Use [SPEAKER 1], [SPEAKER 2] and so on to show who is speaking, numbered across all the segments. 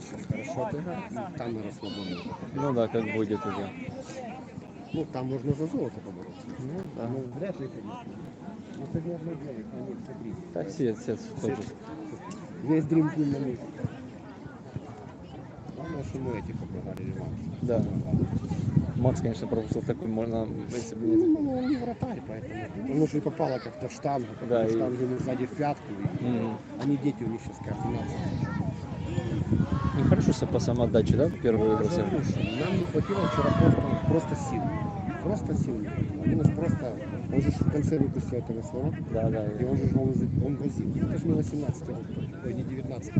[SPEAKER 1] сейчас хорошо отыграть, ну, там на расслабоне.
[SPEAKER 2] Ну да, как будет уже.
[SPEAKER 1] Ну, там можно за золото побороться.
[SPEAKER 2] Ну да.
[SPEAKER 1] Ну, вряд ли, конечно. Ну, сегодня одно дело, а нет, смотри.
[SPEAKER 2] Так все, все тоже.
[SPEAKER 1] Весь Team на месте. Главное, что мы этих обыграли реванш.
[SPEAKER 2] Да. Макс, конечно, пропустил такой, можно, если бы.
[SPEAKER 1] Ну, ну, он не вратарь, поэтому. Он уже попало как-то в штангу,
[SPEAKER 2] Да, и-
[SPEAKER 1] штангу ему сзади в пятку. и
[SPEAKER 2] Мгм.
[SPEAKER 1] Они дети, у них сейчас координация.
[SPEAKER 2] Ну хорошо, по самоотдаче, да, первую игру?
[SPEAKER 1] Нам не хватило вчера просто, просто сил. Просто сил не хватило. Они нас просто... Он же в конце выпустил этого слова.
[SPEAKER 2] Да, да.
[SPEAKER 1] И он же он, он возил. Это же не 18 год. Ой, не 19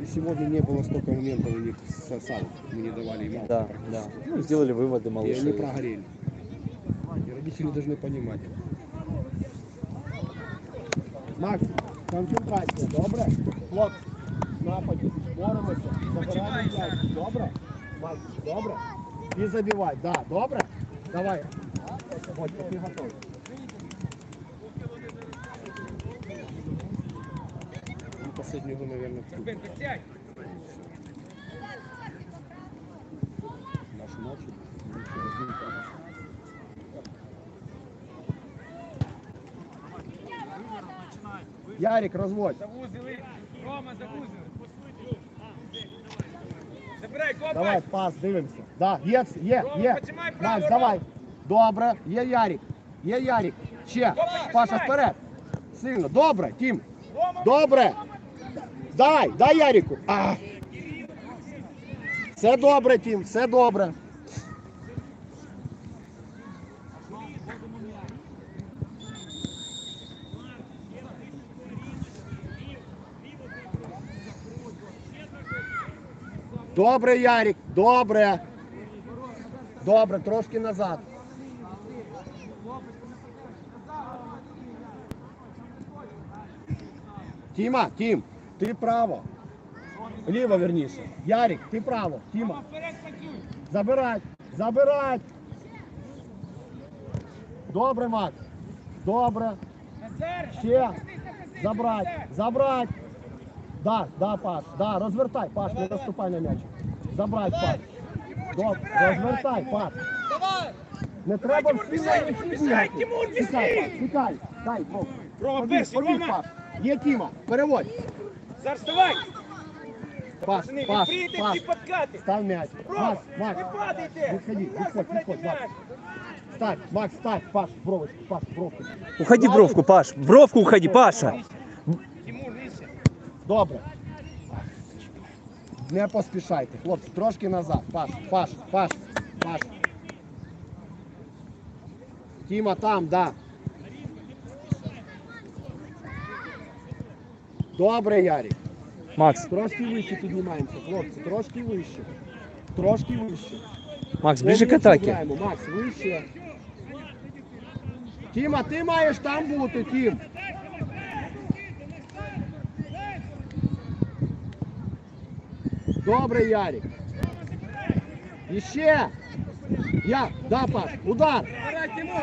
[SPEAKER 1] И сегодня не было столько моментов у них с сам. Мы не давали им
[SPEAKER 2] Да, да. Ну, сделали выводы
[SPEAKER 1] И они
[SPEAKER 2] малыши.
[SPEAKER 1] прогорели. И родители должны понимать. Макс, концентрація, добре? Хлопці, в нападі, боремося, забираємо м'яч, добре? Макс, добре? І забивай, да, добре? Давай. Бодька, ти готовий. Ну, последнего, наверное, в Ярик, разводь.
[SPEAKER 3] Завузили. Рома, завузили. Забирай, копай.
[SPEAKER 1] Давай, пас, дивимося. Да, є, є, є. Макс, давай. Добре, є Ярик. Є Ярик. Ще. Паша, вперед. Сильно. Добре, Тім. Добре. Дай, дай Ярику. А. Все добре, Тім, все добре. Добре, Ярик, добре. Добре, трошки назад. Тіма, Тім, ти право. Ліво верніше. Ярик, ти право. Тіма. Забирать! Забирать! Добре, Макс. Добре. Ще. Забрать. Забрать. Да, да, Паш. Да, розвертай, Паш, не наступай на м'яч. Забрать, Паш. Добре, розвертай, Паш.
[SPEAKER 3] Давай.
[SPEAKER 1] Не треба всі на
[SPEAKER 3] Тимур,
[SPEAKER 1] бігати. Тікай, тікай. Дай, Бог.
[SPEAKER 3] Рома,
[SPEAKER 1] Побіг,
[SPEAKER 3] перший,
[SPEAKER 1] побіг,
[SPEAKER 3] Рома.
[SPEAKER 1] Є Тіма, переводь.
[SPEAKER 3] Зараз вставай.
[SPEAKER 1] Паш,
[SPEAKER 3] Пацани,
[SPEAKER 1] Паш,
[SPEAKER 3] відкрийте
[SPEAKER 1] Паш.
[SPEAKER 3] всі подкати.
[SPEAKER 1] Став м'яч.
[SPEAKER 3] Рома,
[SPEAKER 1] Макс, Макс.
[SPEAKER 3] не падайте.
[SPEAKER 1] Відходи,
[SPEAKER 3] Раз,
[SPEAKER 1] відходь,
[SPEAKER 3] забирайте
[SPEAKER 1] відходь, Макс.
[SPEAKER 3] м'яч.
[SPEAKER 1] Ставь, Макс, ставь, Паш, бровочку, Паш, бровку.
[SPEAKER 2] Уходи бровку, Паш. Бровку уходи, Паша.
[SPEAKER 1] Добре. Не поспішайте, хлопці, трошки назад. Паш, Паш, Паш, Паш. Тіма там, да. Добре, Ярик.
[SPEAKER 2] Макс,
[SPEAKER 1] Трошки вище піднімаємося, хлопці, трошки вище. Трошки вище.
[SPEAKER 2] Макс, ближе к атаке.
[SPEAKER 1] граємо. Макс, вище. Тіма, ти маєш там бути, Тім. Добре, Ярик. І ще. Я, да, Паш, удар.
[SPEAKER 3] Давай, Тимур.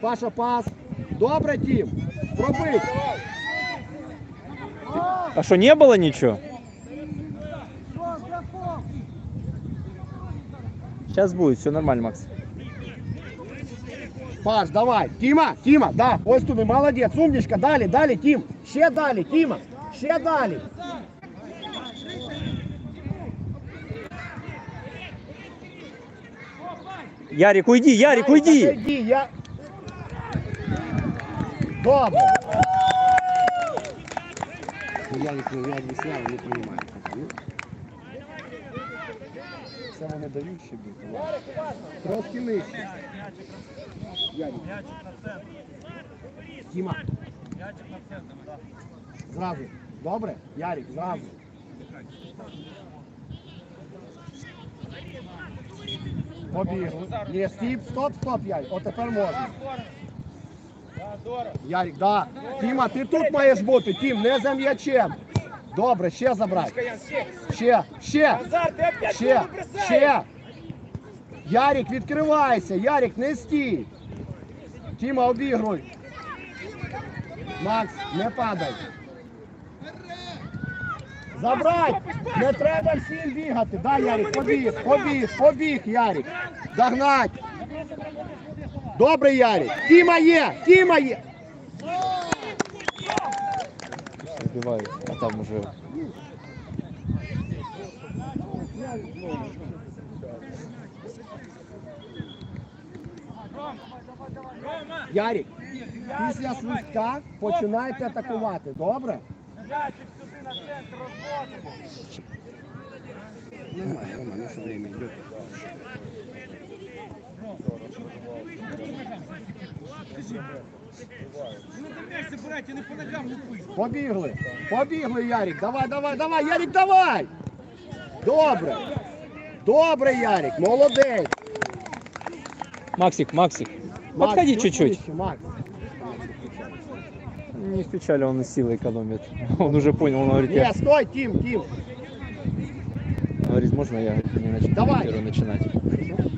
[SPEAKER 1] Паша, пас. Добре, Тім. Пробив.
[SPEAKER 2] А что, не было ничего? Сейчас будет, все нормально, Макс.
[SPEAKER 1] Паш, давай. Тіма, Тіма, да. Ось тобі, молодець. Умничка, далі, далі, Тім. Ще далі, Тіма. Ще далі.
[SPEAKER 2] Ярик, уйди, Ярик,
[SPEAKER 1] Ярик,
[SPEAKER 2] уйди.
[SPEAKER 1] отойди, я... Добре. Ну, я не, я объясняю, не понимаю. Ну, Це вони даючі бути. Трошки нижче. Ярик. Тіма. Зразу. Добре? Ярик, зразу. Побігли. Ні, стіп, стоп, стоп, Ярик. От тепер можна. Ярик, да. Тіма, ти тут маєш бути, Тім, не за м'ячем. Добре, ще забрай.
[SPEAKER 3] Каян, ще.
[SPEAKER 1] Ще, ще,
[SPEAKER 3] Назар, ти опять
[SPEAKER 1] ще,
[SPEAKER 3] голову бросаєш.
[SPEAKER 1] ще. Ярик, відкривайся. Ярик, не стій. Тіма, обігруй. Макс, не падай. Забрать! Не треба всім бігати. Да, Ярик, побіг, побіг, побіг, Ярик. Догнать. Добре, Ярик. Тіма є, Тіма є.
[SPEAKER 2] Забивают, а там уже
[SPEAKER 1] Ярик, після свистка починайте атакувати. Добре? Время йде.
[SPEAKER 3] Ну.
[SPEAKER 1] Побігли. Побігли, Ярик. Давай, давай, давай, Ярик, давай. Добре. Добре, Ярик, молодець.
[SPEAKER 2] Максик, Максик, подходи
[SPEAKER 1] чуть
[SPEAKER 2] чуть-чуть.
[SPEAKER 1] Макс
[SPEAKER 2] Не в печали, он силы экономит. Он уже понял, он говорит,
[SPEAKER 1] Ні,
[SPEAKER 2] я,
[SPEAKER 1] стой, Тім, Тім.
[SPEAKER 2] говорит, можно я говорит, не начну
[SPEAKER 1] Давай.
[SPEAKER 2] первый начинать.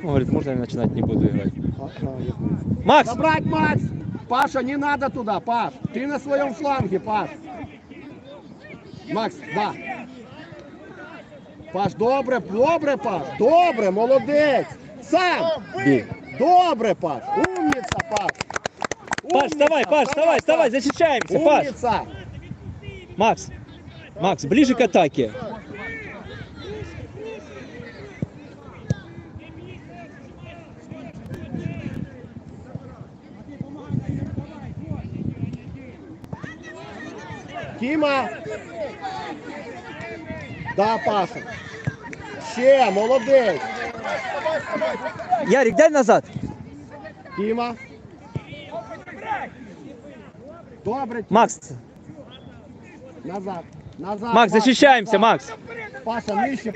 [SPEAKER 2] Он говорит, можно я начинать не буду играть.
[SPEAKER 1] А, а, я понял.
[SPEAKER 2] Макс!
[SPEAKER 1] Забрать, Макс! Паша, не надо туда, Паш. Ты на своем фланге, Паш. Макс, да. Паш, добре, добре, Паш. Добре, молодець. Сам.
[SPEAKER 2] Бей.
[SPEAKER 1] Добре, Паш. Умница, Паш.
[SPEAKER 2] Паш, вставай, Паш, вставай, вставай, защищаемся, Паш!
[SPEAKER 1] Умница.
[SPEAKER 2] Макс! Макс, ближе к атаке.
[SPEAKER 1] Тіма. Да, Паша. Ще, молодець.
[SPEAKER 2] Ярик, дай назад.
[SPEAKER 1] Тіма. Добре.
[SPEAKER 2] Макс,
[SPEAKER 1] Назад. Назад.
[SPEAKER 2] Макс, защищаемся,
[SPEAKER 1] назад.
[SPEAKER 2] Макс.
[SPEAKER 1] Паша, нижче.